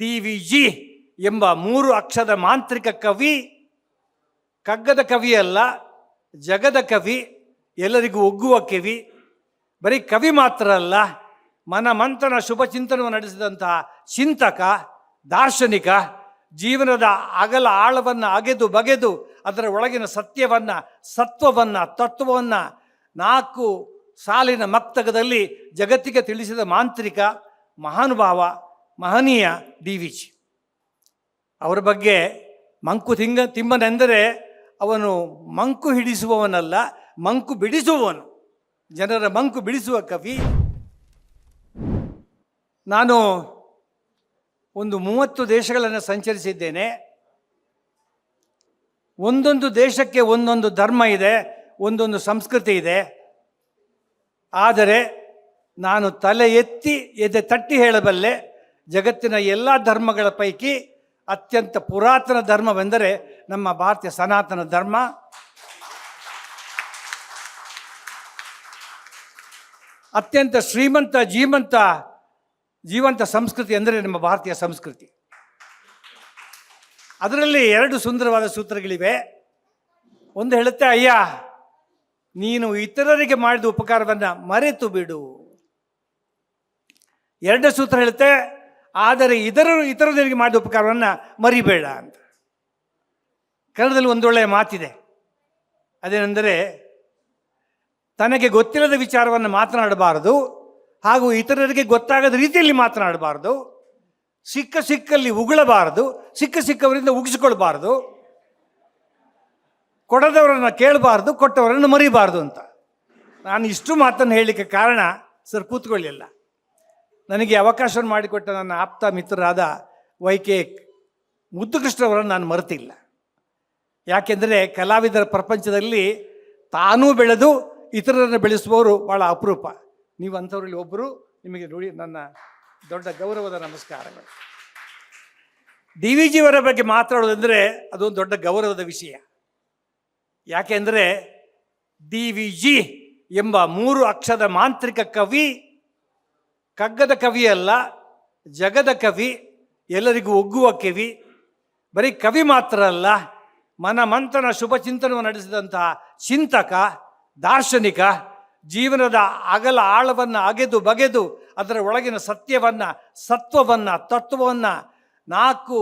D V G ಎಂಬ ಮೂರು ಅಕ್ಷರದ ಮಾಂತ್ರಿಕ ಕವಿ, ಕಗ್ಗದ ಕವಿಯಲ್ಲ ಜಗದ ಕವಿ, ಎಲ್ಲರಿಗೂ ಒಗ್ಗುವ ಕವಿ, ಬರೀ ಕವಿ ಮಾತ್ರ ಅಲ್ಲ ಮನ ಮಂಥನ ಶುಭ ಚಿಂತನವನ್ನು ನಡೆಸಿದಂತಹ ಚಿಂತಕ, ದಾರ್ಶನಿಕ, ಜೀವನದ ಅಗಲ ಆಳವನ್ನು ಅಗೆದು ಬಗೆದು ಅದರ ಒಳಗಿನ ಸತ್ಯವನ್ನು, ಸತ್ವವನ್ನು, ತತ್ವವನ್ನು ನಾಲ್ಕು ಸಾಲಿನ ಮಕ್ತಕದಲ್ಲಿ ಜಗತ್ತಿಗೆ ತಿಳಿಸಿದ ಮಾಂತ್ರಿಕ, ಮಹಾನುಭಾವ ಮಹನೀಯ ಡಿ ವಿ ಜಿ ಅವರ ಬಗ್ಗೆ ಮಂಕು ತಿಂಗ ತಿಮ್ಮನೆಂದರೆ ಅವನು ಮಂಕು ಹಿಡಿಸುವವನಲ್ಲ, ಮಂಕು ಬಿಡಿಸುವವನು. ಜನರ ಮಂಕು ಬಿಡಿಸುವ ಕವಿ. ನಾನು ಒಂದು ಮೂವತ್ತು ದೇಶಗಳನ್ನು ಸಂಚರಿಸಿದ್ದೇನೆ. ಒಂದೊಂದು ದೇಶಕ್ಕೆ ಒಂದೊಂದು ಧರ್ಮ ಇದೆ, ಒಂದೊಂದು ಸಂಸ್ಕೃತಿ ಇದೆ. ಆದರೆ ನಾನು ತಲೆ ಎತ್ತಿ ಎದೆ ತಟ್ಟಿ ಹೇಳಬಲ್ಲೆ ಜಗತ್ತಿನ ಎಲ್ಲ ಧರ್ಮಗಳ ಪೈಕಿ ಅತ್ಯಂತ ಪುರಾತನ ಧರ್ಮವೆಂದರೆ ನಮ್ಮ ಭಾರತೀಯ ಸನಾತನ ಧರ್ಮ. ಅತ್ಯಂತ ಶ್ರೀಮಂತ, ಜೀವಂತ ಜೀವಂತ ಸಂಸ್ಕೃತಿ ಅಂದರೆ ನಮ್ಮ ಭಾರತೀಯ ಸಂಸ್ಕೃತಿ. ಅದರಲ್ಲಿ ಎರಡು ಸುಂದರವಾದ ಸೂತ್ರಗಳಿವೆ. ಒಂದು ಹೇಳುತ್ತೆ, ಅಯ್ಯ, ನೀನು ಇತರರಿಗೆ ಮಾಡಿದ ಉಪಕಾರವನ್ನು ಮರೆತು ಬಿಡು. ಎರಡನೇ ಸೂತ್ರ ಹೇಳುತ್ತೆ ಆದರೆ ಇತರರು ಇತರರಿಗೆ ಮಾಡಿದ ಉಪಕಾರವನ್ನು ಮರಿಬೇಡ ಅಂತ. ಕನ್ನಡದಲ್ಲಿ ಒಂದೊಳ್ಳೆಯ ಮಾತಿದೆ. ಅದೇನೆಂದರೆ, ತನಗೆ ಗೊತ್ತಿಲ್ಲದ ವಿಚಾರವನ್ನು ಮಾತನಾಡಬಾರದು, ಹಾಗೂ ಇತರರಿಗೆ ಗೊತ್ತಾಗದ ರೀತಿಯಲ್ಲಿ ಮಾತನಾಡಬಾರದು, ಸಿಕ್ಕ ಸಿಕ್ಕಲ್ಲಿ ಉಗುಳಬಾರದು, ಸಿಕ್ಕ ಸಿಕ್ಕವರಿಂದ ಉಗಿಸಿಕೊಳ್ಬಾರದು ಕೊಡದವರನ್ನು ಕೇಳಬಾರ್ದು, ಕೊಟ್ಟವರನ್ನು ಮರಿಬಾರ್ದು ಅಂತ. ನಾನು ಇಷ್ಟು ಮಾತನ್ನು ಹೇಳಲಿಕ್ಕೆ ಕಾರಣ, ಸರ್ ಕೂತ್ಕೊಳ್ಳಿಲ್ಲ ನನಗೆ ಅವಕಾಶ ಮಾಡಿಕೊಟ್ಟ ನನ್ನ ಆಪ್ತ ಮಿತ್ರರಾದ ವೈ ಕೆ ಮುದ್ದುಕೃಷ್ಣವರನ್ನು ನಾನು ಮರೆತಿಲ್ಲ. ಯಾಕೆಂದರೆ ಕಲಾವಿದರ ಪ್ರಪಂಚದಲ್ಲಿ ತಾನೂ ಬೆಳೆದು ಇತರರನ್ನು ಬೆಳೆಸುವವರು ಭಾಳ ಅಪರೂಪ. ನೀವು ಅಂಥವ್ರಲ್ಲಿ ಒಬ್ಬರು, ನಿಮಗೆ ನೋಡಿ ನನ್ನ ದೊಡ್ಡ ಗೌರವದ ನಮಸ್ಕಾರಗಳು. ಡಿ ವಿ ಜಿಯವರ ಬಗ್ಗೆ ಮಾತಾಡೋದಂದರೆ ಅದೊಂದು ದೊಡ್ಡ ಗೌರವದ ವಿಷಯ. ಯಾಕೆಂದರೆ ಡಿ ವಿ ಜಿ ಎಂಬ ಮೂರು ಅಕ್ಷರದ ಮಾಂತ್ರಿಕ ಕವಿ ಕಗ್ಗದ ಕವಿ ಅಲ್ಲ, ಜಗದ ಕವಿ, ಎಲ್ಲರಿಗೂ ಒಗ್ಗುವ ಕವಿ, ಬರೀ ಕವಿ ಮಾತ್ರ ಅಲ್ಲ ಮನ ಮಂಥನ ಶುಭ ಚಿಂತನವನ್ನು ನಡೆಸಿದಂತಹ ಚಿಂತಕ, ದಾರ್ಶನಿಕ, ಜೀವನದ ಅಗಲ ಆಳವನ್ನು ಅಗೆದು ಬಗೆದು ಅದರ ಒಳಗಿನ ಸತ್ಯವನ್ನು, ಸತ್ವವನ್ನು, ತತ್ವವನ್ನು ನಾಲ್ಕು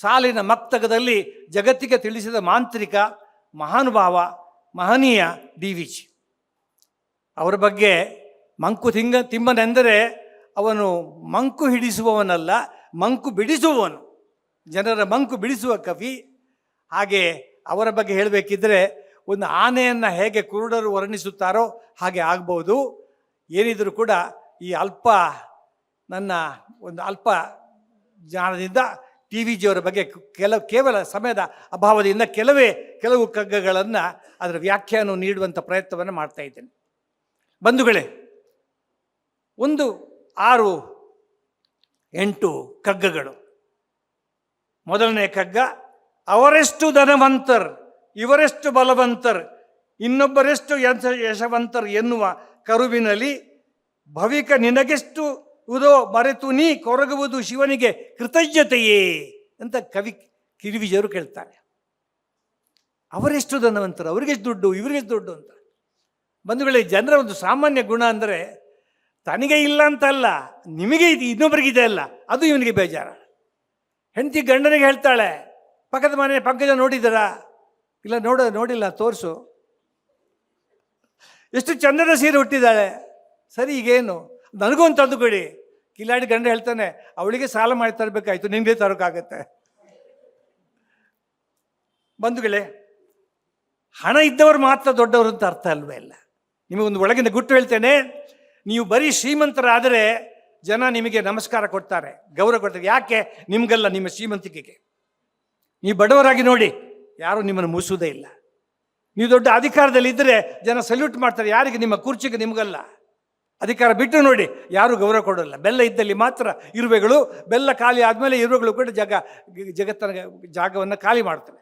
ಸಾಲಿನ ಮಕ್ತಕದಲ್ಲಿ ಜಗತ್ತಿಗೆ ತಿಳಿಸಿದ ಮಾಂತ್ರಿಕ, ಮಹಾನುಭಾವ, ಮಹನೀಯ ಡಿ ವಿ ಅವರ ಬಗ್ಗೆ ಮಂಕು ತಿಂಗ ತಿಮ್ಮನೆಂದರೆ ಅವನು ಮಂಕು ಹಿಡಿಸುವವನಲ್ಲ, ಮಂಕು ಬಿಡಿಸುವವನು. ಜನರ ಮಂಕು ಬಿಡಿಸುವ ಕವಿ. ಹಾಗೆ ಅವರ ಬಗ್ಗೆ ಹೇಳಬೇಕಿದ್ರೆ ಒಂದು ಆನೆಯನ್ನು ಹೇಗೆ ಕುರುಡರು ವರ್ಣಿಸುತ್ತಾರೋ ಹಾಗೆ ಆಗ್ಬೋದು. ಏನಿದ್ರೂ ಕೂಡ ಈ ಅಲ್ಪ ನನ್ನ ಒಂದು ಅಲ್ಪ ಜ್ಞಾನದಿಂದ ಟಿ ವಿ ಜಿಯವರ ಬಗ್ಗೆ ಕೆಲವು ಕೇವಲ ಸಮಯದ ಅಭಾವದಿಂದ ಕೆಲವೇ, ಕೆಲವು ಕಗ್ಗಗಳನ್ನು ಅದರ ವ್ಯಾಖ್ಯಾನ ನೀಡುವಂಥ ಪ್ರಯತ್ನವನ್ನು ಮಾಡ್ತಾ ಇದ್ದೇನೆ. ಬಂಧುಗಳೇ, ಒಂದು ಆರು, ಎಂಟು ಕಗ್ಗಗಳು ಮೊದಲನೇ ಕಗ್ಗ ಅವರೆಷ್ಟು ಧನವಂತರ್, ಇವರೆಷ್ಟು ಬಲವಂತರ್, ಇನ್ನೊಬ್ಬರೆಷ್ಟು ಯಶ, ಯಶವಂತರ್ ಎನ್ನುವ ಕರುವಿನಲ್ಲಿ ಭವಿಕ ನಿನಗೆಷ್ಟು ಉದೋ ಮರೆತು ನೀ ಕೊರಗುವುದು ಶಿವನಿಗೆ ಕೃತಜ್ಞತೆಯೇ ಅಂತ ಕವಿ ಕಿರಿವಿಜರು ಕೇಳ್ತಾರೆ. ಅವರೆಷ್ಟು ಧನವಂತರು, ಅವರಿಗೆಷ್ಟು ದುಡ್ಡು, ಇವರಿಗೆಷ್ಟು ದುಡ್ಡು ಅಂತ. ಬಂಧುಗಳೇ, ಜನರ ಒಂದು ಸಾಮಾನ್ಯ ಗುಣ ಅಂದರೆ ತನಗೆ ಇಲ್ಲ ಅಂತಲ್ಲ, ನಿಮಗೆ ಇದು ಇನ್ನೊಬ್ಬರಿಗಿದೆ ಅಲ್ಲ, ಅದು ಇವನಿಗೆ ಬೇಜಾರ. ಹೆಂಡತಿ ಗಂಡನಿಗೆ ಹೇಳ್ತಾಳೆ, ಪಕ್ಕದ ಮನೆ ಪಂಕಜ ನೋಡಿದ್ದೀರಾ ಇಲ್ಲ, ನೋಡ, ನೋಡಿಲ್ಲ, ತೋರಿಸು. ಎಷ್ಟು ಚಂದದ ಸೀರೆ ಹುಟ್ಟಿದ್ದಾಳೆ ಸರಿ, ಈಗೇನು? ನನಗೂ ಒಂದು ತಂದು ಕೊಡಿ. ಕಿಲಾಡಿ ಗಂಡ ಹೇಳ್ತಾನೆ, ಅವಳಿಗೆ ಸಾಲ ಮಾಡಿ ತರಬೇಕಾಯ್ತು, ನಿಮಗೆ ತರೋಕ್ಕಾಗತ್ತೆ. ಬಂಧುಗಳೇ, ಹಣ ಇದ್ದವರು ಮಾತ್ರ ದೊಡ್ಡವರು ಅಂತ ಅರ್ಥ ಅಲ್ವೇ ಇಲ್ಲ. ನಿಮಗೊಂದು ಒಳಗಿನ ಗುಟ್ಟು ಹೇಳ್ತೇನೆ. ನೀವು ಬರೀ ಶ್ರೀಮಂತರಾದರೆ ಜನ ನಿಮಗೆ ನಮಸ್ಕಾರ ಕೊಡ್ತಾರೆ, ಗೌರವ ಕೊಡ್ತಾರೆ. ಯಾಕೆ? ನಿಮಗಲ್ಲ ನಿಮ್ಮ ಶ್ರೀಮಂತಿಕೆಗೆ. ನೀವು ಬಡವರಾಗಿ ನೋಡಿ, ಯಾರೂ ನಿಮ್ಮನ್ನು ಮುಸುವುದೇ ಇಲ್ಲ. ನೀವು ದೊಡ್ಡ ಅಧಿಕಾರದಲ್ಲಿ ಇದ್ದರೆ ಜನ ಸಲ್ಯೂಟ್ ಮಾಡ್ತಾರೆ, ಯಾರಿಗೆ? ನಿಮ್ಮ ಕುರ್ಚಿಗೆ ನಿಮಗಲ್ಲ. ಅಧಿಕಾರ ಬಿಟ್ಟು ನೋಡಿ, ಯಾರೂ ಗೌರವ ಕೊಡೋಲ್ಲ. ಬೆಲ್ಲ ಇದ್ದಲ್ಲಿ ಮಾತ್ರ ಇರುವೆಗಳು, ಬೆಲ್ಲ ಖಾಲಿ ಆದಮೇಲೆ ಇರುವೆಗಳು ಕೂಡ ಜಾಗ, ಜಗತ್ತಿನ ಜಾಗವನ್ನು ಖಾಲಿ ಮಾಡ್ತವೆ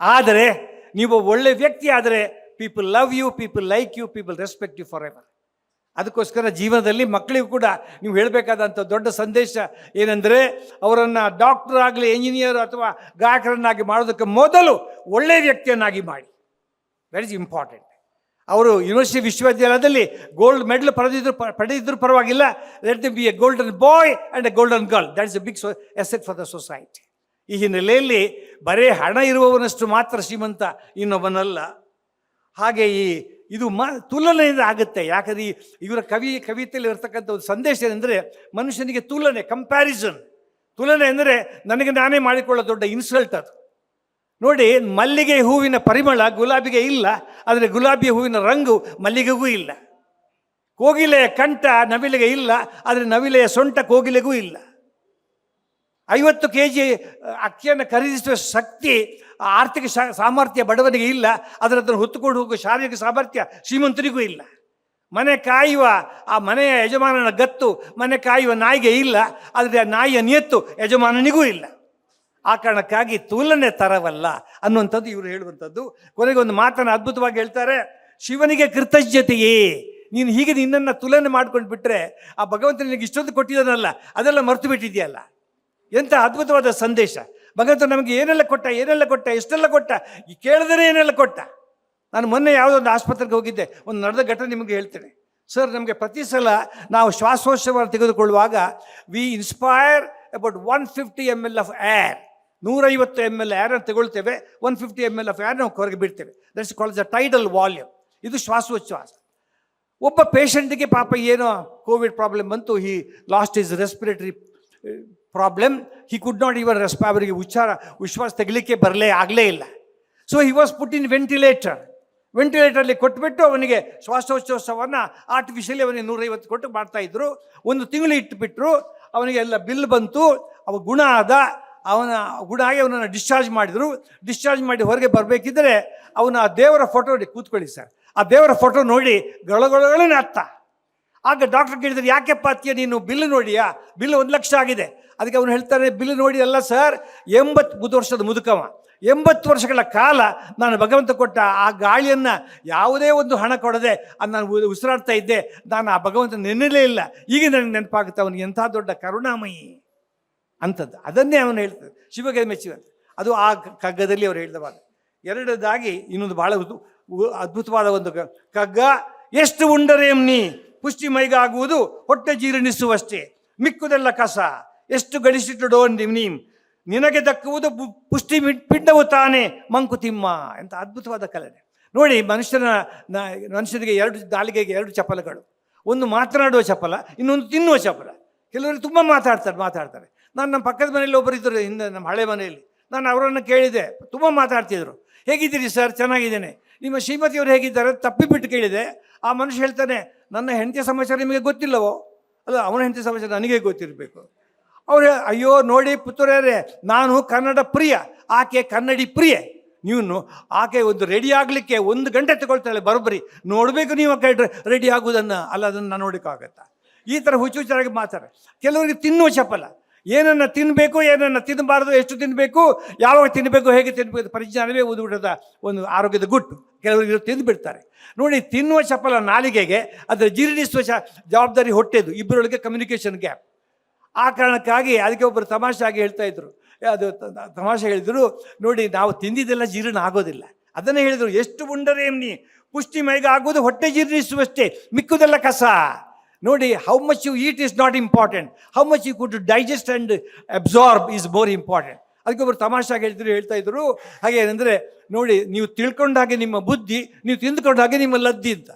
ಆದರೆ, ನೀವು ಒಳ್ಳೆ ವ್ಯಕ್ತಿ ಆದರೆ people love you people like you people respect you forever ಅದಕ್ಕೋಸ್ಕರ ಜೀವನದಲ್ಲಿ ಮಕ್ಕಳಿಗೂ ಕೂಡ ನೀವು ಹೇಳಬೇಕಾದಂಥ ದೊಡ್ಡ ಸಂದೇಶ ಏನೆಂದರೆ, ಅವರನ್ನು ಡಾಕ್ಟರ್ ಆಗಲಿ ಇಂಜಿನಿಯರ್ ಅಥವಾ ಗಾಯಕರನ್ನಾಗಿ ಮಾಡೋದಕ್ಕೆ ಮೊದಲು ಒಳ್ಳೆಯ ವ್ಯಕ್ತಿಯನ್ನಾಗಿ ಮಾಡಿ. ದಟ್ ಇಸ್ ಇಂಪಾರ್ಟೆಂಟ್ ಅವರು ಯೂನಿವರ್ಸಿಟಿ ವಿಶ್ವವಿದ್ಯಾಲಯದಲ್ಲಿ ಗೋಲ್ಡ್ ಮೆಡಲ್ ಪಡೆದಿದ್ರು ಪ- ಪಡೆದಿದ್ರು ಪರವಾಗಿಲ್ಲ. Let the be a golden boy and a golden girl that is a big asset for the society ಈ ಹಿನ್ನೆಲೆಯಲ್ಲಿ ಬರೀ ಹಣ ಇರುವವನಷ್ಟು ಮಾತ್ರ ಶ್ರೀಮಂತ ಇನ್ನೊಬ್ಬನಲ್ಲ. ಹಾಗೆ ಈ ಇದು ಮ, ತುಲನೆಯಿಂದ ಆಗುತ್ತೆ. ಯಾಕಂದ್ರೆ ಇವರ ಕವಿ, ಕವಿತೆಯಲ್ಲಿ ಇರ್ತಕ್ಕಂಥ ಒಂದು ಸಂದೇಶ ಏನಂದರೆ, ಮನುಷ್ಯನಿಗೆ ತುಲನೆ ಕಂಪ್ಯಾರಿಸನ್ ತುಲನೆ ಅಂದರೆ ನನಗೆ ನಾನೇ ಮಾಡಿಕೊಳ್ಳೋ ದೊಡ್ಡ ಇನ್ಸಲ್ಟ್ ಅದು. ನೋಡಿ, ಮಲ್ಲಿಗೆ ಹೂವಿನ ಪರಿಮಳ ಗುಲಾಬಿಗೆ ಇಲ್ಲ, ಆದರೆ ಗುಲಾಬಿ ಹೂವಿನ ರಂಗು ಮಲ್ಲಿಗೆಗೂ ಇಲ್ಲ. ಕೋಗಿಲೆಯ ಕಂಠ ನವಿಲೆಗೆ ಇಲ್ಲ, ಆದರೆ ನವಿಲೆಯ ಸೊಂಟ ಕೋಗಿಲೆಗೂ ಇಲ್ಲ. ಐವತ್ತು ಕೆ ಜಿ ಅಕ್ಕಿಯನ್ನು ಖರೀದಿಸುವ ಶಕ್ತಿ ಆ ಆರ್ಥಿಕ ಸಾಮರ್ಥ್ಯ ಬಡವನಿಗೆ ಇಲ್ಲ ಅದರ ಅದನ್ನು ಹೊತ್ತುಕೊಂಡು ಹೋಗುವ ಶಾರೀರಿಕ ಸಾಮರ್ಥ್ಯ ಶ್ರೀಮಂತರಿಗೂ ಇಲ್ಲ. ಮನೆ ಕಾಯುವ, ಆ ಮನೆಯ ಯಜಮಾನನ ಗತ್ತು, ಮನೆ ಕಾಯುವ ನಾಯಿಗೆ ಇಲ್ಲ, ಆದರೆ ಆ ನಾಯಿಯ ನಿಯತ್ತು ಯಜಮಾನನಿಗೂ ಇಲ್ಲ. ಆ ಕಾರಣಕ್ಕಾಗಿ ತುಲನೆ ತರವಲ್ಲ ಅನ್ನುವಂಥದ್ದು ಇವರು ಹೇಳುವಂಥದ್ದು. ಕೊನೆಗೆ ಒಂದು ಮಾತನ್ನು ಅದ್ಭುತವಾಗಿ ಹೇಳ್ತಾರೆ, ಶಿವನಿಗೆ ಕೃತಜ್ಞತೆಯೇ. ನೀನು ಹೀಗೆ ನಿನ್ನನ್ನು ತುಲನೆ ಮಾಡ್ಕೊಂಡು ಬಿಟ್ಟರೆ ಆ ಭಗವಂತ ನಿನಗೆ ಇಷ್ಟೊಂದು ಕೊಟ್ಟಿದ್ದಾನಲ್ಲ, ಅದೆಲ್ಲ ಮರೆತು ಬಿಟ್ಟಿದೆಯಲ್ಲ ಎಂಥ ಅದ್ಭುತವಾದ ಸಂದೇಶ. ಭಗವಂತ ನಮಗೆ ಏನೆಲ್ಲ ಕೊಟ್ಟ ಏನೆಲ್ಲ ಕೊಟ್ಟ, ಎಷ್ಟೆಲ್ಲ ಕೊಟ್ಟ, ಈ ಕೇಳಿದರೆ ಏನೆಲ್ಲ ಕೊಟ್ಟ? ನಾನು ಮೊನ್ನೆ ಯಾವುದೋ ಒಂದು ಆಸ್ಪತ್ರೆಗೆ ಹೋಗಿದ್ದೆ, ಒಂದು ನಡೆದ ಘಟನೆ ನಿಮಗೆ ಹೇಳ್ತೇನೆ. ಸರ್, ನಮಗೆ ಪ್ರತಿ ಸಲ ನಾವು ಶ್ವಾಸೋಚ್ಛ್ವಾಸವನ್ನು ತೆಗೆದುಕೊಳ್ಳುವಾಗ we inspire about one fifty M L of air ನೂರೈವತ್ತು M L ಏರನ್ನು ತಗೊಳ್ತೇವೆ one fifty M L of air ನಾವು ಹೊರಗೆ ಬಿಡ್ತೇವೆ that's call the tidal volume ಇದು ಶ್ವಾಸೋಚ್ಛ್ವಾಸ. ಒಬ್ಬ ಪೇಷಂಟಿಗೆ ಪಾಪ ಏನೋ ಕೋವಿಡ್ ಪ್ರಾಬ್ಲಮ್ ಬಂತು he lost is respiratory problem he could not even ರೆಸ್ಪ ಅವರಿಗೆ ಉಚ್ಚಾರ, ವಿಶ್ವಾಸ ತೆಗಲಿಕ್ಕೆ ಬರಲೇ ಆಗಲೇ ಇಲ್ಲ. So he was put in ventilator ವೆಂಟಿಲೇಟರ್ಲಿ ಕೊಟ್ಬಿಟ್ಟು ಅವನಿಗೆ ಶ್ವಾಸೋಚ್ಛ್ವಾಸವನ್ನು ಆರ್ಟಿಫಿಷಿಯಲಿ ಅವನಿಗೆ ನೂರೈವತ್ತು ಕೊಟ್ಟು ಮಾಡ್ತಾಯಿದ್ರು ಒಂದು ತಿಂಗಳು ಇಟ್ಟುಬಿಟ್ರು ಅವನಿಗೆ ಎಲ್ಲ ಬಿಲ್ ಬಂತು, ಅವ ಗುಣ ಆದ, ಅವನ ಗುಣ ಆಗಿ ಅವನನ್ನು ಡಿಸ್ಚಾರ್ಜ್ ಮಾಡಿದರು. ಡಿಸ್ಚಾರ್ಜ್ ಮಾಡಿ ಹೊರಗೆ ಬರಬೇಕಿದ್ರೆ ಅವನ ಆ ದೇವರ ಫೋಟೋ ಕೂತ್ಕೊಳ್ಳಿ ಸರ್ ಆ ದೇವರ ಫೋಟೋ ನೋಡಿ ಗಳಗಳಗಳೇ ಅತ್ತ ಆಗ ಡಾಕ್ಟರ್ ಕೇಳಿದ್ರೆ, ಯಾಕೆ ಪಾತ್ಯ ನೀನು ಬಿಲ್ ನೋಡಿಯಾ? ಬಿಲ್ ಒಂದು ಲಕ್ಷ ಆಗಿದೆ. ಅದಕ್ಕೆ ಅವನು ಹೇಳ್ತಾರೆ ಬಿಲ್ ನೋಡಿ, ಅಲ್ಲ ಸರ್, ಎಂಬತ್ತು ವರ್ಷದ ಮುದುಕವ. ಎಂಬತ್ತು ವರ್ಷಗಳ ಕಾಲ ನಾನು ಭಗವಂತ ಕೊಟ್ಟ ಆ ಗಾಳಿಯನ್ನು ಯಾವುದೇ ಒಂದು ಹಣ ಕೊಡದೆ ಅದು ನಾನು ಉಸಿರಾಡ್ತಾ ಇದ್ದೆ. ನಾನು ಆ ಭಗವಂತ ನೆನಲೇ ಇಲ್ಲ. ಈಗ ನನಗೆ ನೆನಪಾಗುತ್ತೆ, ಅವನಿಗೆ ಎಂಥ ದೊಡ್ಡ ಕರುಣಾಮಯಿ. ಅಂಥದ್ದು ಅದನ್ನೇ ಅವನು ಹೇಳ್ತದೆ ಶಿವಗೆ ಮೆಚ್ಚುವಂತೆ ಅದು ಆ ಕಗ್ಗದಲ್ಲಿ ಅವರು ಹೇಳಿದವಾಗ ಎರಡನೇದಾಗಿ ಇನ್ನೊಂದು ಭಾಳ ಅದ್ಭುತವಾದ ಒಂದು ಕಗ್ಗ, ಎಷ್ಟು ಉಂಡರೇಮ್ನಿ? ಪುಷ್ಟಿ ಮೈಗಾಗುವುದು ಹೊಟ್ಟೆ ಜೀರ್ಣಿಸುವಷ್ಟೇ. ಮಿಕ್ಕುದೆಲ್ಲ ಕಸ. ಎಷ್ಟು ಗಳಿಸಿಟ್ಟಡೋ ನೀಮ್ ನಿನಗೆ ದಕ್ಕುವುದು ಪುಷ್ಟಿ ಪಿಂಡವು ತಾನೇ ಮಂಕುತಿಮ್ಮ ಅಂತ ಅದ್ಭುತವಾದ ಕಲನೆ ನೋಡಿ ಮನುಷ್ಯನ ಮನುಷ್ಯನಿಗೆ ಎರಡು ದಾಳಿಗೆಗೆ ಎರಡು ಚಪಲಗಳು ಒಂದು ಮಾತನಾಡುವ ಚಪಲ ಇನ್ನೊಂದು ತಿನ್ನುವ ಚಪಲ ಕೆಲವರು ತುಂಬ ಮಾತಾಡ್ತಾರೆ ಮಾತಾಡ್ತಾರೆ. ನಾನು ನಮ್ಮ ಪಕ್ಕದ ಮನೆಯಲ್ಲಿ ಒಬ್ಬರು ಇದ್ದರು ಹಿಂದೆ ನಮ್ಮ ಹಳೆ ಮನೆಯಲ್ಲಿ. ನಾನು ಅವರನ್ನು ಕೇಳಿದೆ, ತುಂಬ ಮಾತಾಡ್ತಿದ್ರು. ಹೇಗಿದ್ದೀರಿ ಸರ್? ಚೆನ್ನಾಗಿದ್ದೇನೆ. ನಿಮ್ಮ ಶ್ರೀಮತಿಯವರು ಹೇಗಿದ್ದಾರೆ? ತಪ್ಪಿಬಿಟ್ಟು ಕೇಳಿದೆ. ಆ ಮನುಷ್ಯ ಹೇಳ್ತಾನೆ ನನ್ನ ಹೆಂಡತಿ ಸಮಾಚಾರ ನಿಮಗೆ ಗೊತ್ತಿಲ್ಲವೋ? ಅಲ್ಲ, ಅವನ ಹೆಂಡತಿ ಸಮಾಚಾರ ನನಗೆ ಗೊತ್ತಿರಬೇಕು. ಅವ್ರು ಅಯ್ಯೋ, ನೋಡಿ ಪುತ್ರರೇ ನಾನು ಕನ್ನಡ ಪ್ರಿಯ, ಆಕೆ ಕನ್ನಡಿ ಪ್ರಿಯೆ. ನೀವು ಆಕೆ ಒಂದು ರೆಡಿ ಆಗಲಿಕ್ಕೆ ಒಂದು ಗಂಟೆ ತಗೊಳ್ತಾಳೆ, ಬರೋಬ್ಬರಿ. ನೋಡಬೇಕು ನೀವು ಆಕೆ ರೆಡಿ ಆಗುವುದನ್ನು ಅಲ್ಲ, ಅದನ್ನು ನಾನು ನೋಡೋಕ್ಕಾಗತ್ತಾ ಈ ಥರ ಹುಚ್ಚು ಹುಚ್ಚಾಗಿ ಮಾತಾರೆ ಕೆಲವರಿಗೆ ತಿನ್ನುವ ಚಪಲ ಏನನ್ನ ತಿನ್ನಬೇಕು ಏನನ್ನ ತಿನ್ನಬಾರ್ದು ಎಷ್ಟು ತಿನ್ನಬೇಕು ಯಾವಾಗ ತಿನ್ನಬೇಕು ಹೇಗೆ ತಿನ್ನಬೇಕು ಪರಿಜ್ಞಾನವೇ ಊದುಬಿಟ್ಟದ ಒಂದು ಆರೋಗ್ಯದ ಗುಟ್ಟು. ಕೆಲವರು ತಿಂದು ಬಿಡ್ತಾರೆ. ನೋಡಿ, ತಿನ್ನುವ ಚಪಲ ನಾಲಿಗೆಗೆ, ಅದರ ಜೀರ್ಣಿಸುವ ಜವಾಬ್ದಾರಿ ಹೊಟ್ಟೆದು, ಇಬ್ಬರೊಳಗೆ ಕಮ್ಯುನಿಕೇಷನ್ ಗ್ಯಾಪ್ ಆ ಕಾರಣಕ್ಕಾಗಿ ಅದಕ್ಕೆ ಒಬ್ಬರು ಆಗಿ ಹೇಳ್ತಾ ಇದ್ರು. ಅದು ತಮಾಷೆ ಹೇಳಿದ್ರು, ನೋಡಿ, ನಾವು ತಿಂದಿದ್ದೆಲ್ಲ ಜೀರ್ಣ ಆಗೋದಿಲ್ಲ. ಅದನ್ನೇ ಹೇಳಿದರು, ಎಷ್ಟು ಉಂಡರೇಮ್ನಿ? ನೀ ಪುಷ್ಟಿ ಮೈಗೆ ಆಗೋದು ಹೊಟ್ಟೆ ಜೀರ್ಣಿಸುವಷ್ಟೇ, ಮಿಕ್ಕುದೆಲ್ಲ ಕಸ. ನೋಡಿ how much you eat is not important how much you could digest and absorb is more important ಅದಕ್ಕೆ ಒಬ್ಬರು ತಮಾಷಾಗಿ ಹೇಳಿದ್ರು ಹೇಳ್ತಾ ಇದ್ರು. ಹಾಗೆ ಏನಂದರೆ, ನೋಡಿ, ನೀವು ತಿಳ್ಕೊಂಡ ಹಾಗೆ ನಿಮ್ಮ ಬುದ್ಧಿ, ನೀವು ತಿಂದ್ಕೊಂಡ ಹಾಗೆ ನಿಮ್ಮ ಲದ್ದಿ ಅಂತ.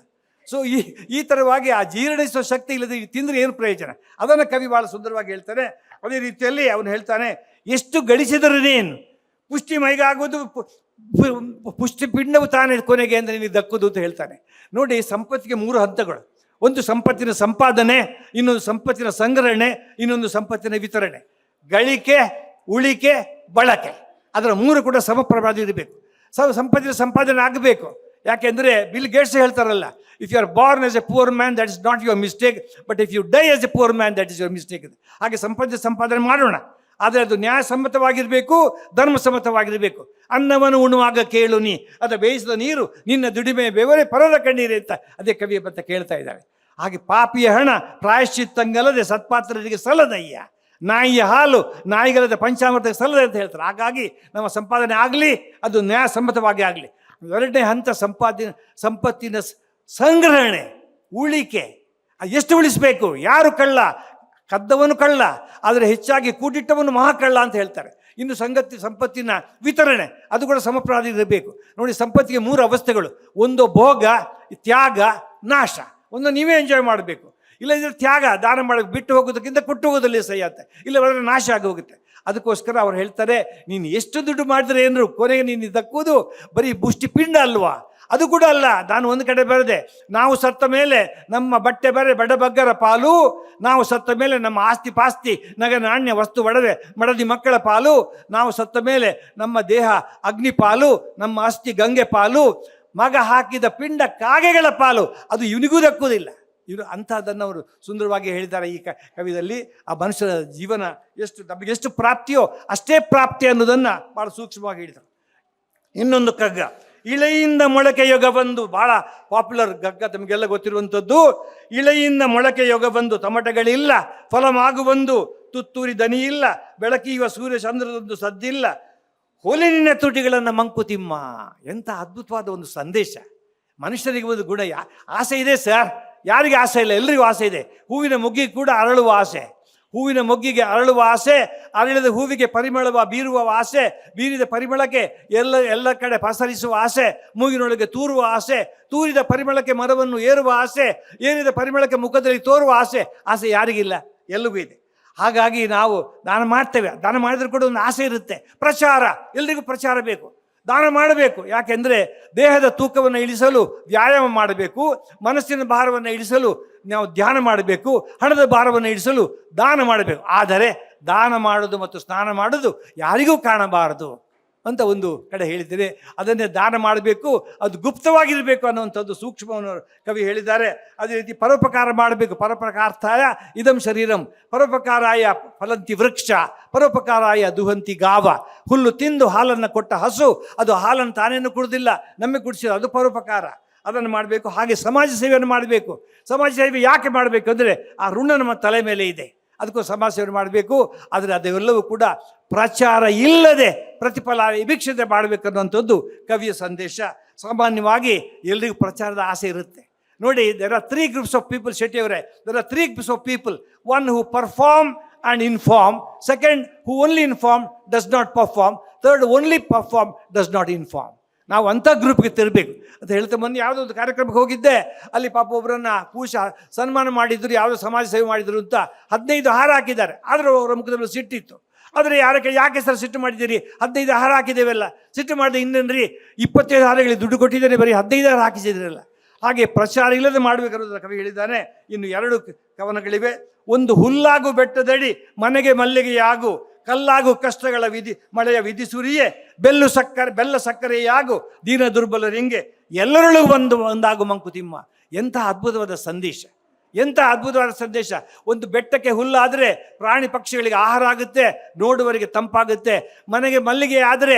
ಸೊ ಈ ಈ ಥರವಾಗಿ ಆ ಜೀರ್ಣಿಸುವ ಶಕ್ತಿ ಇಲ್ಲದೆ ತಿಂದರೆ ಏನು ಪ್ರಯೋಜನ? ಅದನ್ನು ಕವಿ ಭಾಳ ಸುಂದರವಾಗಿ ಹೇಳ್ತಾನೆ. ಅದೇ ರೀತಿಯಲ್ಲಿ ಅವನು ಹೇಳ್ತಾನೆ, ಎಷ್ಟು ಗಳಿಸಿದರೇನು ಪುಷ್ಟಿ ಮೈಗಾಗುವುದು ಪುಷ್ಟಿ ಪಿಂಡವು ತಾನೇ ಕೊನೆಗೆ ಅಂದರೆ ನಿನಗೆ ದಕ್ಕುದು ಅಂತ ಹೇಳ್ತಾನೆ. ನೋಡಿ, ಸಂಪತ್ತಿಗೆ ಮೂರು ಹಂತಗಳು. ಒಂದು ಸಂಪತ್ತಿನ ಸಂಪಾದನೆ, ಇನ್ನೊಂದು ಸಂಪತ್ತಿನ ಸಂಗ್ರಹಣೆ, ಇನ್ನೊಂದು ಸಂಪತ್ತಿನ ವಿತರಣೆ. ಗಳಿಕೆ, ಉಳಿಕೆ, ಬಳಕೆ. ಅದರ ಮೂರು ಕೂಡ ಸಮಪ್ರಭಾದ ಇರಬೇಕು. ಸಮ ಸಂಪತ್ತಿನ ಸಂಪಾದನೆ ಆಗಬೇಕು. ಯಾಕೆಂದರೆ ಬಿಲ್ ಗೇಟ್ಸ್ ಹೇಳ್ತಾರಲ್ಲ if you are born as a poor man that is not your mistake but if you die as a poor man that is your mistake ಹಾಗೆ ಸಂಪತ್ತಿನ ಸಂಪಾದನೆ ಮಾಡೋಣ. ಆದರೆ ಅದು ನ್ಯಾಯಸಮ್ಮತವಾಗಿರಬೇಕು, ಧರ್ಮಸಮ್ಮತವಾಗಿರಬೇಕು. ಅನ್ನವನ್ನು ಉಣ್ಣುವಾಗ ಕೇಳು ನೀ, ಅದು ಬೇಯಿಸಿದ ನೀರು, ನಿನ್ನ ದುಡಿಮೆ ಬೆವರೇ ಪರರ ಕಣ್ಣೀರೆ ಅಂತ ಅದೇ ಕವಿಯ ಅಂತ ಕೇಳ್ತಾ ಇದ್ದಾಳೆ ಹಾಗೆ ಪಾಪಿಯ ಹಣ ಪ್ರಾಯಶ್ಚಿತ್ತಂಗಲ್ಲದೆ ಸತ್ಪಾತ್ರರಿಗೆ ಸಲ್ಲದಯ್ಯ. ನಾಯಿಯ ಹಾಲು ನಾಯಿಗಳದ ಪಂಚಾಮೃತಕ್ಕೆ ಸಲ್ಲದೆ ಅಂತ ಹೇಳ್ತಾರೆ. ಹಾಗಾಗಿ ನಮ್ಮ ಸಂಪಾದನೆ ಆಗಲಿ, ಅದು ನ್ಯಾಯಸಮ್ಮತವಾಗಿ ಆಗಲಿ. ಎರಡನೇ ಹಂತ ಸಂಪಾದನೆ, ಸಂಪತ್ತಿನ ಸಂಗ್ರಹಣೆ, ಉಳಿಕೆ. ಎಷ್ಟು ಉಳಿಸಬೇಕು? ಯಾರು ಕಳ್ಳ? ಕದ್ದವನು ಕಳ್ಳ, ಆದರೆ ಹೆಚ್ಚಾಗಿ ಕೂಡಿಟ್ಟವನು ಮಹಾಕಳ್ಳ ಅಂತ ಹೇಳ್ತಾರೆ. ಇನ್ನು ಸಂಗತಿ, ಸಂಪತ್ತಿನ ವಿತರಣೆ, ಅದು ಕೂಡ ಸಮಪ್ರಾದಿ ಇರಬೇಕು ನೋಡಿ, ಸಂಪತ್ತಿಗೆ ಮೂರು ಅವಸ್ಥೆಗಳು. ಒಂದು ಭೋಗ, ತ್ಯಾಗ, ನಾಶ. ಒಂದು ನೀವೇ ಎಂಜಾಯ್ ಮಾಡಬೇಕು. ಇಲ್ಲ ಇದ್ರೆ ತ್ಯಾಗ, ದಾನ ಮಾಡೋಕ್ಕೆ ಬಿಟ್ಟು ಹೋಗೋದಕ್ಕಿಂತ ಕೊಟ್ಟು ಹೋಗೋದಲ್ಲಿ ಸಹಿ ಆಗುತ್ತೆ ಇಲ್ಲ ಬರೋದ್ರೆ ನಾಶ ಆಗಿ ಹೋಗುತ್ತೆ ಅದಕ್ಕೋಸ್ಕರ ಅವ್ರು ಹೇಳ್ತಾರೆ, ನೀನು ಎಷ್ಟು ದುಡ್ಡು ಮಾಡಿದ್ರೆ ಏನರು ಕೊನೆಗೆ ನೀನು ದಕ್ಕುವುದು ಬರೀ ಬುಷ್ಟಿ ಪಿಂಡ ಅಲ್ವಾ? ಅದು ಕೂಡ ಅಲ್ಲ. ನಾನು ಒಂದು ಕಡೆ ಬರೆದೆ, ನಾವು ಸತ್ತ ಮೇಲೆ ನಮ್ಮ ಬಟ್ಟೆ ಬರೆ ಬಡಬಗ್ಗರ ಪಾಲು, ನಾವು ಸತ್ತ ಮೇಲೆ ನಮ್ಮ ಆಸ್ತಿ ಪಾಸ್ತಿ ನಗ ನಾಣ್ಯ ವಸ್ತು ಒಡವೆ ಮಡದಿ ಮಕ್ಕಳ ಪಾಲು, ನಾವು ಸತ್ತ ಮೇಲೆ ನಮ್ಮ ದೇಹ ಅಗ್ನಿ ಪಾಲು, ನಮ್ಮ ಆಸ್ತಿ ಗಂಗೆ ಪಾಲು, ಮಗ ಹಾಕಿದ ಪಿಂಡ ಕಾಗೆಗಳ ಪಾಲು, ಅದು ಇವನಿಗೂ ದಕ್ಕುವುದಿಲ್ಲ ಇವರು ಅಂಥದ್ದನ್ನು ಅವರು ಸುಂದರವಾಗಿ ಹೇಳಿದ್ದಾರೆ ಈ ಕವಿದಲ್ಲಿ. ಆ ಮನುಷ್ಯನ ಜೀವನ ಎಷ್ಟು, ನಮಗೆ ಎಷ್ಟು ಪ್ರಾಪ್ತಿಯೋ ಅಷ್ಟೇ ಪ್ರಾಪ್ತಿ ಅನ್ನೋದನ್ನು ಭಾಳ ಸೂಕ್ಷ್ಮವಾಗಿ ಹೇಳಿದರು ಇನ್ನೊಂದು ಕಗ್ಗ. ಇಳೆಯಿಂದ ಮೊಳಕೆ ಯೋಗ ಬಂದು ಬಹಳ ಪಾಪ್ಯುಲರ್ ಗಗ್ಗ ತಮಗೆಲ್ಲ ಗೊತ್ತಿರುವಂಥದ್ದು. ಇಳೆಯಿಂದ ಮೊಳಕೆ ಯೋಗ ಬಂದು ತಮಟಗಳಿಲ್ಲ ಫಲಮಾಗುವಂದು ತುತ್ತೂರಿ ದನಿ ಇಲ್ಲ, ಬೆಳಕಿಯುವ ಸೂರ್ಯ ಚಂದ್ರದೊಂದು ಸದ್ದಿಲ್ಲ. ಹೋಲಿನ ತುಟಿಗಳನ್ನು ಮಂಕುತಿಮ್ಮ. ಎಂಥ ಅದ್ಭುತವಾದ ಒಂದು ಸಂದೇಶ. ಮನುಷ್ಯರಿಗೆ ಒಂದು ಗುಣ ಯಾ ಆಸೆ ಇದೆ ಸರ್ ಯಾರಿಗೆ ಆಸೆ ಇಲ್ಲ? ಎಲ್ರಿಗೂ ಆಸೆ ಇದೆ. ಹೂವಿನ ಮುಗ್ಗಿ ಕೂಡ ಅರಳುವ ಆಸೆ. ಹೂವಿನ ಮೊಗ್ಗಿಗೆ ಅರಳುವ ಆಸೆ, ಅರಳಿದ ಹೂವಿಗೆ ಪರಿಮಳವ ಬೀರುವ ಆಸೆ, ಬೀರಿದ ಪರಿಮಳಕ್ಕೆ ಎಲ್ಲ ಎಲ್ಲ ಕಡೆ ಪಸರಿಸುವ ಆಸೆ, ಮೂಗಿನೊಳಗೆ ತೂರುವ ಆಸೆ, ತೂರಿದ ಪರಿಮಳಕ್ಕೆ ಮರವನ್ನು ಏರುವ ಆಸೆ, ಏರಿದ ಪರಿಮಳಕ್ಕೆ ಮುಖದಲ್ಲಿ ತೋರುವ ಆಸೆ ಆಸೆ ಯಾರಿಗಿಲ್ಲ? ಎಲ್ಲಿಗೂ ಇದೆ. ಹಾಗಾಗಿ ನಾವು ದಾನ ಮಾಡ್ತೇವೆ. ದಾನ ಮಾಡಿದ್ರೆ ಕೂಡ ಒಂದು ಆಸೆ ಇರುತ್ತೆ. ಪ್ರಚಾರ. ಎಲ್ರಿಗೂ ಪ್ರಚಾರ ಬೇಕು. ದಾನ ಮಾಡಬೇಕು. ಯಾಕೆಂದರೆ ದೇಹದ ತೂಕವನ್ನು ಇಳಿಸಲು ವ್ಯಾಯಾಮ ಮಾಡಬೇಕು. ಮನಸ್ಸಿನ ಭಾರವನ್ನು ಇಳಿಸಲು ನಾವು ಧ್ಯಾನ ಮಾಡಬೇಕು. ಹಣದ ಭಾರವನ್ನು ಇಳಿಸಲು ದಾನ ಮಾಡಬೇಕು. ಆದರೆ ದಾನ ಮಾಡೋದು ಮತ್ತು ಸ್ನಾನ ಮಾಡೋದು ಯಾರಿಗೂ ಕಾಣಬಾರದು. ಅಂತ ಒಂದು ಕಡೆ ಹೇಳಿದ್ದೇನೆ. ಅದನ್ನೇ ದಾನ ಮಾಡಬೇಕು, ಅದು ಗುಪ್ತವಾಗಿರಬೇಕು ಅನ್ನುವಂಥದ್ದು ಸೂಕ್ಷ್ಮವನ್ನು ಕವಿ ಹೇಳಿದ್ದಾರೆ. ಅದೇ ರೀತಿ ಪರೋಪಕಾರ ಮಾಡಬೇಕು. ಪರೋಪಕಾರ್ಥಾಯ ಇದಂ ಶರೀರಂ. ಪರೋಪಕಾರಾಯ ಫಲಂತಿ ವೃಕ್ಷ. ಪರೋಪಕಾರಾಯ ದುಹಂತಿ ಗಾವ. ಹುಲ್ಲು ತಿಂದು ಹಾಲನ್ನು ಕೊಟ್ಟ ಹಸು, ಅದು ಹಾಲನ್ನು ತಾನೇನು ಕುಡಿದಿಲ್ಲ ನಮಗೆ ಕುಡಿಸಿದ ಅದು ಪರೋಪಕಾರ. ಅದನ್ನು ಮಾಡಬೇಕು. ಹಾಗೆ ಸಮಾಜ ಸೇವೆಯನ್ನು ಮಾಡಬೇಕು. ಸಮಾಜ ಸೇವೆ ಯಾಕೆ ಮಾಡಬೇಕು ಅಂದರೆ ಆ ಋಣ ನಮ್ಮ ತಲೆ ಮೇಲೆ ಇದೆ. ಅದಕ್ಕೂ ಸಮಾಜ ಸೇವೆ ಮಾಡಬೇಕು. ಆದರೆ ಅದೆಲ್ಲವೂ ಕೂಡ ಪ್ರಚಾರ ಇಲ್ಲದೆ ಪ್ರತಿಫಲ ವೀಕ್ಷತೆ ಮಾಡಬೇಕನ್ನುವಂಥದ್ದು ಕವಿಯ ಸಂದೇಶ. ಸಾಮಾನ್ಯವಾಗಿ ಎಲ್ರಿಗೂ ಪ್ರಚಾರದ ಆಸೆ ಇರುತ್ತೆ. ನೋಡಿ there are three groups of people Shetty ಅವರೇ there are three groups of people one who perform and inform second who only inform does not perform third only perform does not inform ನಾವು ಅಂಥ ಗ್ರೂಪ್ಗೆ ತಿರ್ಬೇಕು. ಅಂತ ಹೇಳ್ತಾ ಮೊನ್ನೆ ಯಾವುದೋ ಒಂದು ಕಾರ್ಯಕ್ರಮಕ್ಕೆ ಹೋಗಿದ್ದೆ. ಅಲ್ಲಿ ಪಾಪ ಒಬ್ಬರನ್ನ ಕೂಶ ಸನ್ಮಾನ ಮಾಡಿದ್ರು, ಯಾವುದೋ ಸಮಾಜ ಸೇವೆ ಮಾಡಿದ್ರು ಅಂತ ಹದಿನೈದು ಹಾರ ಹಾಕಿದ್ದಾರೆ. ಆದರೂ ಅವರ ಮುಖದಲ್ಲಿ ಸಿಟ್ಟಿತ್ತು ಆದರೆ ಯಾರಕ್ಕೆ ಯಾಕೆ ಸರ್ ಸಿಟ್ಟು ಮಾಡಿದ್ದೀರಿ? ಹದಿನೈದು ಹಾರ ಹಾಕಿದ್ದೇವೆಲ್ಲ. ಸಿಟ್ಟು ಮಾಡಿದೆ ಇನ್ನೇನ್ರಿ? ಇಪ್ಪತ್ತೈದು ಹಾರಗಳಿಗೆ ದುಡ್ಡು ಕೊಟ್ಟಿದ್ದಾರೆ ಬರೀ ಹದಿನೈದು ಹಾರ ಹಾಕಿಸಿದ್ರಲ್ಲ. ಹಾಗೆ ಪ್ರಚಾರ ಇಲ್ಲದೆ ಮಾಡಬೇಕನ್ನೋದನ್ನ ಕವಿ ಹೇಳಿದ್ದಾನೆ. ಇನ್ನು ಎರಡು ಕವನಗಳಿವೆ. ಒಂದು ಹುಲ್ಲಾಗು ಬೆಟ್ಟದಡಿ ಮನೆಗೆ ಮಲ್ಲಿಗೆಯಾಗು ಕಲ್ಲಾಗು ಕಷ್ಟಗಳ ವಿಧಿ, ಮಳೆಯ ವಿಧಿ ಸುರಿಯೇ, ಬೆಲ್ಲು ಸಕ್ಕರೆ, ಬೆಲ್ಲ ಸಕ್ಕರೆಯಾಗು, ದೀನ ದುರ್ಬಲರಿಂಗೆ ಎಲ್ಲರೊಳಗೂ ಒಂದು, ಒಂದಾಗು ಮಂಕುತಿಮ್ಮ ಎಂಥ ಅದ್ಭುತವಾದ ಸಂದೇಶ. ಎಂಥ ಅದ್ಭುತವಾದ ಸಂದೇಶ. ಒಂದು ಬೆಟ್ಟಕ್ಕೆ ಹುಲ್ಲಾದರೆ ಪ್ರಾಣಿ ಪಕ್ಷಿಗಳಿಗೆ ಆಹಾರ ಆಗುತ್ತೆ, ನೋಡುವವರಿಗೆ ತಂಪಾಗುತ್ತೆ, ಮನೆಗೆ ಮಲ್ಲಿಗೆ ಆದರೆ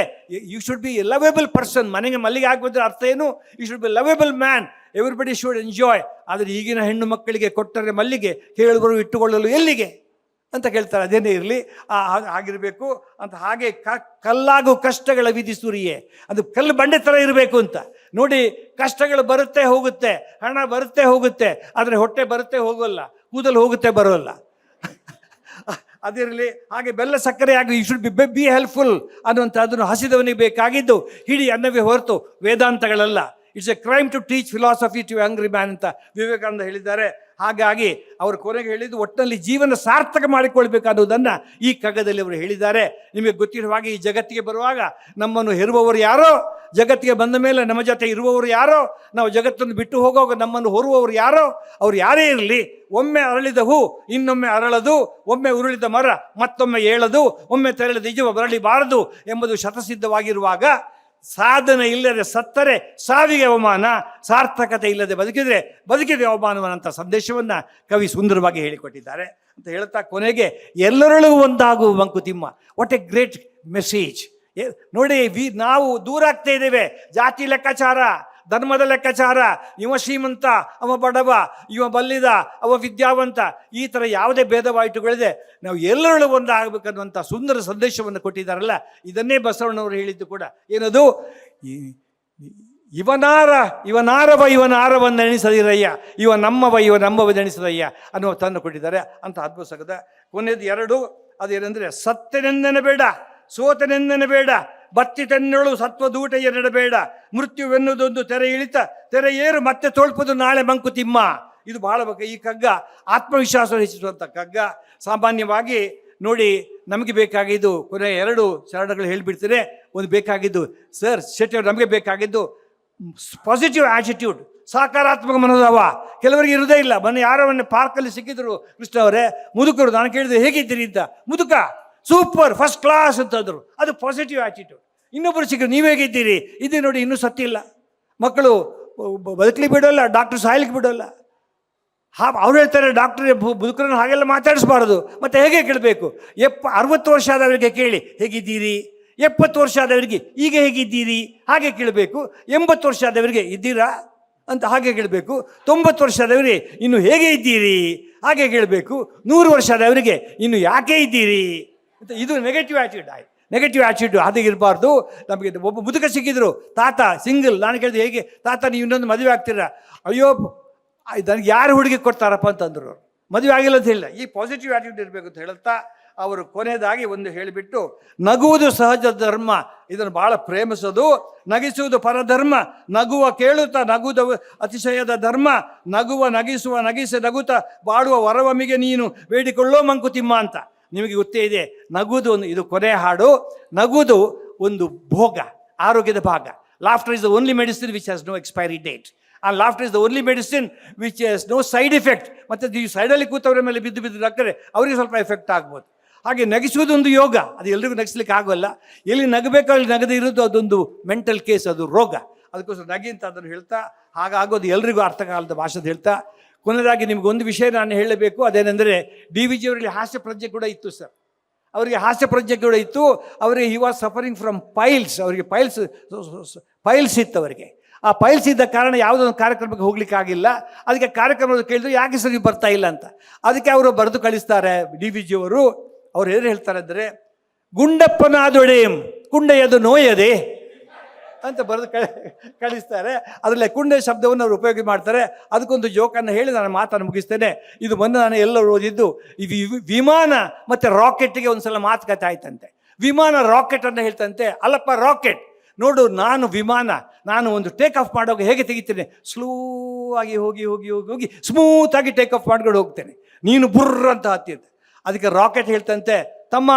you should be lovable person ಮನೆಗೆ ಮಲ್ಲಿಗೆ ಹಾಕುವುದರ ಅರ್ಥ ಏನು? You should be lovable man everybody should enjoy ಆದರೆ ಈಗಿನ ಹೆಣ್ಣು ಮಕ್ಕಳಿಗೆ ಕೊಟ್ಟರೆ ಮಲ್ಲಿಗೆ ಹೇಳುವರು ಇಟ್ಟುಕೊಳ್ಳಲು ಎಲ್ಲಿಗೆ? ಅಂತ ಕೇಳ್ತಾರೆ ಅದೇನೇ ಇರಲಿ ಆಗಿರಬೇಕು ಅಂತ. ಹಾಗೆ ಕಲ್ಲಾಗು ಕಷ್ಟಗಳ ವಿಧಿ ಸುರಿಯೇ. ಅದು ಕಲ್ಲು ಬಂಡೆ ಥರ ಇರಬೇಕು ಅಂತ. ನೋಡಿ, ಕಷ್ಟಗಳು ಬರುತ್ತೆ ಹೋಗುತ್ತೆ, ಹಣ ಬರುತ್ತೆ ಹೋಗುತ್ತೆ, ಆದರೆ ಹೊಟ್ಟೆ ಬರುತ್ತೆ ಹೋಗೋಲ್ಲ, ಕೂದಲು ಹೋಗುತ್ತೆ ಬರೋಲ್ಲ. ಅದಿರಲಿ, ಹಾಗೆ ಬೆಲ್ಲ ಸಕ್ಕರೆ ಆಗಿ you should be be helpful ಅನ್ನುವಂಥ ಅದನ್ನು ಹಸಿದವನಿಗೆ ಬೇಕಾಗಿದ್ದು, ಹಿಡಿ ಅನ್ನವೇ ಹೊರತು ವೇದಾಂತಗಳಲ್ಲ. It's a crime to teach philosophy to angry man ಅಂತ ವಿವೇಕಾನಂದ ಹೇಳಿದ್ದಾರೆ. ಹಾಗಾಗಿ ಅವರು ಕೊನೆಗೆ ಹೇಳಿದ್ದು ಒಟ್ಟಿನಲ್ಲಿ ಜೀವನ ಸಾರ್ಥಕ ಮಾಡಿಕೊಳ್ಬೇಕನ್ನುವುದನ್ನು ಈ ಕಗ್ಗದಲ್ಲಿ ಅವರು ಹೇಳಿದ್ದಾರೆ. ನಿಮಗೆ ಗೊತ್ತಿರುವ ಈ ಜಗತ್ತಿಗೆ ಬರುವಾಗ ನಮ್ಮನ್ನು ಹೆರುವವರು ಯಾರೋ, ಜಗತ್ತಿಗೆ ಬಂದ ಮೇಲೆ ನಮ್ಮ ಜೊತೆ ಇರುವವರು ಯಾರೋ, ನಾವು ಜಗತ್ತನ್ನು ಬಿಟ್ಟು ಹೋಗುವಾಗ ನಮ್ಮನ್ನು ಹೊರುವವರು ಯಾರೋ, ಅವ್ರು ಯಾರೇ ಇರಲಿ, ಒಮ್ಮೆ ಅರಳಿದ ಹೂ, ಇನ್ನೊಮ್ಮೆ ಅರಳದು, ಒಮ್ಮೆ ಉರುಳಿದ ಮರ, ಮತ್ತೊಮ್ಮೆ ಏಳದು, ಒಮ್ಮೆ ತೆರಳಿದ ನಿಜವ ಬರಳಿಬಾರದು ಎಂಬುದು ಶತಸಿದ್ಧವಾಗಿರುವಾಗ ಸಾಧನೆ ಇಲ್ಲದೆ ಸತ್ತರೆ ಸಾವಿಗೆ ಅವಮಾನ, ಸಾರ್ಥಕತೆ ಇಲ್ಲದೆ ಬದುಕಿದ್ರೆ ಬದುಕಿದೆ ಅವಮಾನವನ್ನಂಥ ಸಂದೇಶವನ್ನು ಕವಿ ಸುಂದರವಾಗಿ ಹೇಳಿಕೊಟ್ಟಿದ್ದಾರೆ. ಅಂತ ಹೇಳ್ತಾ ಕೊನೆಗೆ, ಎಲ್ಲರೊಳಗೂ ಒಂದಾಗುವ Mankuthimma what a great message ನೋಡಿ, ವಿ, ನಾವು ದೂರ ಆಗ್ತಾ ಇದ್ದೇವೆ. ಜಾತಿ ಲೆಕ್ಕಾಚಾರ ಧರ್ಮದ ಲೆಕ್ಕಾಚಾರ, ಇವ ಶ್ರೀಮಂತ, ಅವ ಬಡವ, ಇವ ಬಲ್ಲಿದ, ಅವ ವಿದ್ಯಾವಂತ, ಈ ಥರ ಯಾವುದೇ ಭೇದವಾಯಿತುಗಳಿದೆ. ನಾವು ಎಲ್ಲರಲ್ಲೂ ಒಂದಾಗಬೇಕನ್ನುವಂಥ ಸುಂದರ ಸಂದೇಶವನ್ನು ಕೊಟ್ಟಿದ್ದಾರಲ್ಲ, ಇದನ್ನೇ ಬಸವಣ್ಣವರು ಹೇಳಿದ್ದು ಕೂಡ. ಏನದು? ಇವನಾರ, ಇವನಾರವ ಇವನಾರವನ್ನೆಣಿಸದಿರಯ್ಯ ಇವ ನಮ್ಮವ, ಇವ ನಮ್ಮವನ್ನೆಣಿಸದಯ್ಯ ಅನ್ನುವ ತಂದು ಕೊಟ್ಟಿದ್ದಾರೆ. ಅಂತ ಅದ್ಭುತ ಸಗದ ಕೊನೆಯದು ಎರಡು, ಅದೇನೆಂದರೆ ಸೋತನೆಂದನೆ ಸೋತನೆಂದೆನಬೇಡ ಬತ್ತಿತೆನ್ನಳು ಸತ್ವದೂಟ ಎರಡಬೇಡ ಮೃತ್ಯುವೆನ್ನುವುದೊಂದು ತೆರೆ ಇಳಿತ, ತೆರೆ ಏರು ಮತ್ತೆ ತೋಳ್ಪದು ನಾಳೆ ಮಂಕುತಿಮ್ಮ ಇದು ಬಹಳ ಈ ಕಗ್ಗ ಆತ್ಮವಿಶ್ವಾಸ ಹೆಚ್ಚಿಸುವಂಥ ಕಗ್ಗ. ಸಾಮಾನ್ಯವಾಗಿ ನೋಡಿ, ನಮಗೆ ಬೇಕಾಗಿದ್ದು ಕೊನೆ ಎರಡು ಶರಣಗಳು ಹೇಳಿಬಿಡ್ತೇನೆ. ಒಂದು ಬೇಕಾಗಿದ್ದು, ಸರ್, ಶೆಟ್ಟಿ ನಮಗೆ ಬೇಕಾಗಿದ್ದು ಪಾಸಿಟಿವ್ ಆಟಿಟ್ಯೂಡ್ ಸಕಾರಾತ್ಮಕ ಮನೋಭಾವ. ಕೆಲವರಿಗೆ ಇರೋದೇ ಇಲ್ಲ. ಮೊನ್ನೆ ಯಾರೋ ಪಾರ್ಕಲ್ಲಿ ಸಿಕ್ಕಿದ್ರು ಕೃಷ್ಣ ಅವರೇ, ಮುದುಕರು, ನಾನು ಕೇಳಿದೆ ಹೇಗಿದ್ದೀರಿ ಅಂತ. ಮುದುಕ ಸೂಪರ್ ಫಸ್ಟ್ ಕ್ಲಾಸ್ ಅಂತಂದರು. ಅದು ಪಾಸಿಟಿವ್ ಆ್ಯಟಿಟ್ಯೂಡ್ ಇನ್ನೊಬ್ಬರು ಸಿಕ್ಕರು, ನೀವು ಹೇಗಿದ್ದೀರಿ? ಇದು ನೋಡಿ ಇನ್ನೂ ಸತ್ತಿಲ್ಲ ಮಕ್ಕಳು ಬದುಕಲಿ ಬಿಡೋಲ್ಲ ಡಾಕ್ಟರ್ ಸಾಯ್ಲಿಕ್ಕೆ ಬಿಡೋಲ್ಲ. ಹಾ, ಅವ್ರು ಹೇಳ್ತಾರೆ, ಡಾಕ್ಟರ್ ಬದುಕರನ್ನು ಹಾಗೆಲ್ಲ ಮಾತಾಡಿಸ್ಬಾರ್ದು. ಮತ್ತು ಹೇಗೆ ಕೇಳಬೇಕು? ಎಪ್ಪ, ಅರವತ್ತು ವರ್ಷ ಆದವರಿಗೆ ಕೇಳಿ, ಹೇಗಿದ್ದೀರಿ? ಎಪ್ಪತ್ತು ವರ್ಷ ಆದವರಿಗೆ, ಈಗ ಹೇಗಿದ್ದೀರಿ? ಹಾಗೆ ಕೇಳಬೇಕು. ಎಂಬತ್ತು ವರ್ಷ ಆದವರಿಗೆ, ಇದ್ದೀರಾ? ಅಂತ ಹಾಗೆ ಕೇಳಬೇಕು. ತೊಂಬತ್ತು ವರ್ಷ ಆದವರಿಗೆ, ಇನ್ನು ಹೇಗೆ ಇದ್ದೀರಿ? ಹಾಗೆ ಕೇಳಬೇಕು. ನೂರು ವರ್ಷ ಆದವರಿಗೆ, ಇನ್ನು ಯಾಕೆ ಇದ್ದೀರಿ? ಅಂತ ಇದು ನೆಗೆಟಿವ್ ಆ್ಯಟಿಟ್ಯೂಡ್ ಆಯ್ತು ನೆಗೆಟಿವ್ ಆ್ಯಟಿಟ್ಯೂಡ್ ಅದಕ್ಕೆ ಇರಬಾರ್ದು. ನಮಗೆ ಒಬ್ಬ ಮುದುಕ ಸಿಕ್ಕಿದ್ರು, ತಾತ ಸಿಂಗಲ್ ನಾನು ಕೇಳಿದೆ ಹೇಗೆ, ತಾತ, ನೀವು ಇನ್ನೊಂದು ಮದುವೆ ಆಗ್ತೀರಾ? ಅಯ್ಯೋ ನನಗೆ ಯಾರು ಹುಡುಗಿ ಕೊಡ್ತಾರಪ್ಪ ಅಂತಂದ್ರು. ಮದುವೆ ಆಗಿಲ್ಲ ಅಂತ ಹೇಳಿಲ್ಲ. ಈ ಪಾಸಿಟಿವ್ ಆ್ಯಟಿಟ್ಯೂಡ್ ಇರಬೇಕು ಅಂತ ಹೇಳುತ್ತಾ ಅವರು ಕೊನೆಯದಾಗಿ ಒಂದು ಹೇಳಿಬಿಟ್ಟು, ನಗುವುದು ಸಹಜ ಧರ್ಮ, ಇದನ್ನು ಭಾಳ ಪ್ರೇಮಿಸೋದು. ನಗಿಸುವುದು ಪರಧರ್ಮ, ನಗುವ ಕೇಳುತ್ತಾ ನಗುದ ಅತಿಶಯದ ಧರ್ಮ, ನಗುವ ನಗಿಸುವ ನಗಿಸಿ ನಗುತ್ತಾ ಬಾಡುವ ವರವಮಿಗೆ ನೀನು, ಬೇಡಿಕೊಳ್ಳೋ ಮಂಕುತಿಮ್ಮ ಅಂತ. ನಿಮಗೆ ಗೊತ್ತೇ ಇದೆ, ನಗುವುದು ಒಂದು, ಇದು ಕೊನೆ ಹಾಡು, ನಗುವುದು ಒಂದು ಭೋಗ, ಆರೋಗ್ಯದ ಭಾಗ. Laughter is the only medicine which has no expiry date ಆ laughter is the only medicine which has no side effect ಮತ್ತು ಈ ಸೈಡಲ್ಲಿ ಕೂತವ್ರ ಮೇಲೆ ಬಿದ್ದು ಬಿದ್ದು ನಕ್ಕರೆ ಅವರಿಗೆ ಸ್ವಲ್ಪ ಎಫೆಕ್ಟ್ ಆಗ್ಬೋದು. ಹಾಗೆ ನಗಿಸುವುದು ಒಂದು ಯೋಗ, ಅದು ಎಲ್ರಿಗೂ ನಗಿಸ್ಲಿಕ್ಕೆ ಆಗೋಲ್ಲ. ಎಲ್ಲಿ ನಗಬೇಕು, ಅಲ್ಲಿ ನಗದೇ ಇರೋದು ಅದೊಂದು ಮೆಂಟಲ್ ಕೇಸ್ ಅದು ರೋಗ. ಅದಕ್ಕೋಸ್ಕರ ನಗಿ ಅಂತ ಅದನ್ನು ಹೇಳ್ತಾ, ಹಾಗಾಗೋದು ಎಲ್ರಿಗೂ ಅರ್ಥಕಾಲದ ಭಾಷೆ ಹೇಳ್ತಾ ಕೊನೆಯದಾಗಿ ನಿಮ್ಗೆ ಒಂದು ವಿಷಯ ನಾನು ಹೇಳಬೇಕು, ಅದೇನೆಂದರೆ ಡಿ ವಿ ಜಿಯವರಲ್ಲಿ ಹಾಸ್ಯ ಪ್ರಜ್ಞೆ ಕೂಡ ಇತ್ತು ಸರ್. ಅವರಿಗೆ ಹಾಸ್ಯ ಪ್ರಜ್ಞೆ ಕೂಡ ಇತ್ತು. ಅವರಿಗೆ you was suffering from piles ಅವರಿಗೆ ಪೈಲ್ಸ್ ಪೈಲ್ಸ್ ಇತ್ತು ಅವರಿಗೆ. ಆ ಪೈಲ್ಸ್ ಇದ್ದ ಕಾರಣ ಯಾವುದೋ ಒಂದು ಕಾರ್ಯಕ್ರಮಕ್ಕೆ ಹೋಗ್ಲಿಕ್ಕಾಗಿಲ್ಲ ಅದಕ್ಕೆ ಕಾರ್ಯಕ್ರಮದ ಕೇಳಿದ್ರು, ಯಾಕೆ ಸರ್ ನೀವು ಬರ್ತಾ ಇಲ್ಲ ಅಂತ. ಅದಕ್ಕೆ ಅವರು ಬರೆದು ಕಳಿಸ್ತಾರೆ ಡಿ ವಿ ಜಿಯವರು ಅವ್ರು. ಏನು ಹೇಳ್ತಾರೆ ಅಂದರೆ ಗುಂಡಪ್ಪನಾದೊಡೇಂ ಗುಂಡೆಯದು ನೋಯದೆ ಅಂತ ಬರೆದು ಕಳಿ, ಕಳಿಸ್ತಾರೆ. ಅದರಲ್ಲಿ ಕುಂಡೆ ಶಬ್ದವನ್ನು ಅವರು ಉಪಯೋಗ ಮಾಡ್ತಾರೆ. ಅದಕ್ಕೊಂದು ಜೋಕನ್ನು ಹೇಳಿ ನಾನು ಮಾತನ್ನು ಮುಗಿಸ್ತೇನೆ. ಇದು ಬಂದು ನಾನು ಎಲ್ಲರೂ ಓದಿದ್ದು ಇದು ವಿಮಾನ ಮತ್ತು ರಾಕೆಟ್ಗೆ ಒಂದು ಸಲ ಮಾತುಕತೆ ಆಯ್ತಂತೆ. ವಿಮಾನ ರಾಕೆಟ್ ಅಂತ ಹೇಳ್ತಂತೆ. ಅಲ್ಲಪ್ಪ ರಾಕೆಟ್ ನೋಡು, ನಾನು ವಿಮಾನ, ನಾನು ಒಂದು ಟೇಕ್ ಆಫ್ ಮಾಡೋಕೆ ಹೇಗೆ ತೆಗಿತೇನೆ? ಸ್ಲೋ ಆಗಿ ಹೋಗಿ ಹೋಗಿ ಹೋಗಿ ಹೋಗಿ ಸ್ಮೂತ್ ಆಗಿ ಟೇಕ್ ಆಫ್ ಮಾಡ್ಕೊಂಡು ಹೋಗ್ತೇನೆ. ನೀನು ಬುರ್ರ ಅಂತ ಹತ್ತಿದ್ದೆ. ಅದಕ್ಕೆ ರಾಕೆಟ್ ಹೇಳ್ತಂತೆ, ತಮ್ಮ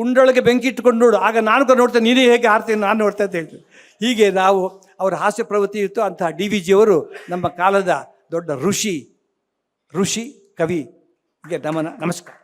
ಕುಂಡೊಳಗೆ ಬೆಂಕಿ ಇಟ್ಕೊಂಡು ನೋಡು. ಆಗ ನಾನು ಕೂಡ ನೋಡ್ತೇನೆ. ನೀನೇ ಹೇಗೆ ಹಾರ್ತೀನಿ ನಾನು ನೋಡ್ತಾ ಅಂತ ಹೇಳ್ತೀನಿ ಹೀಗೆ ನಾವು ಅವರ ಹಾಸ್ಯ ಪ್ರವೃತ್ತಿ ಇತ್ತು ಅಂತಹ ಡಿ ವಿ ಜಿಯವರು ನಮ್ಮ ಕಾಲದ ದೊಡ್ಡ ಋಷಿ ಋಷಿ ಕವಿ ನಮನ, ನಮಸ್ಕಾರ.